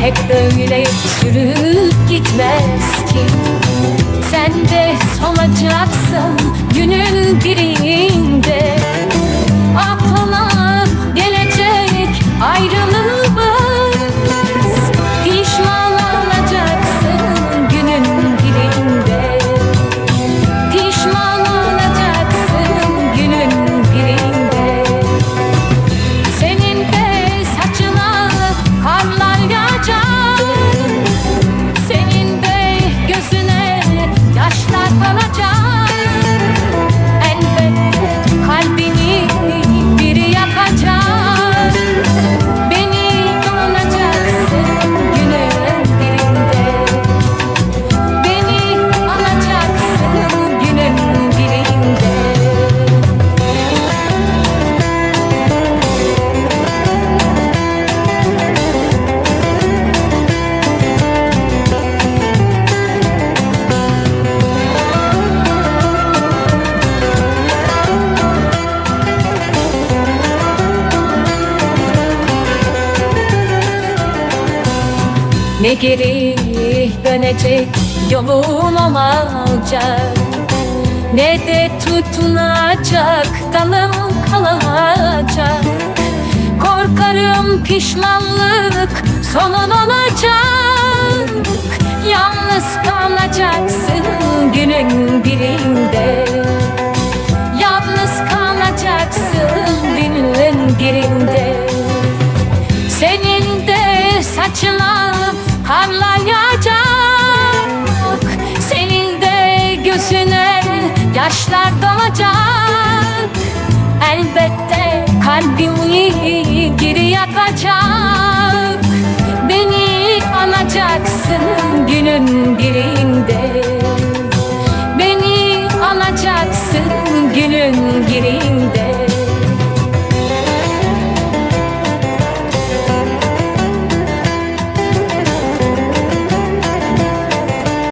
hep böyle sürüp gitmez ki. Sen de solacaksın günün birinde Ne geri dönecek yolun olacak? Ne de tutunacak dalım kalacak? Korkarım pişmanlık sonun olacak. Yalnız kalacaksın günün birinde. Yalnız kalacaksın günün birinde. Senin de saçına karlar Senin de gözüne yaşlar dolacak. Elbette kalbimi geri yakacak. Beni alacaksın günün birinde. Beni alacaksın günün birinde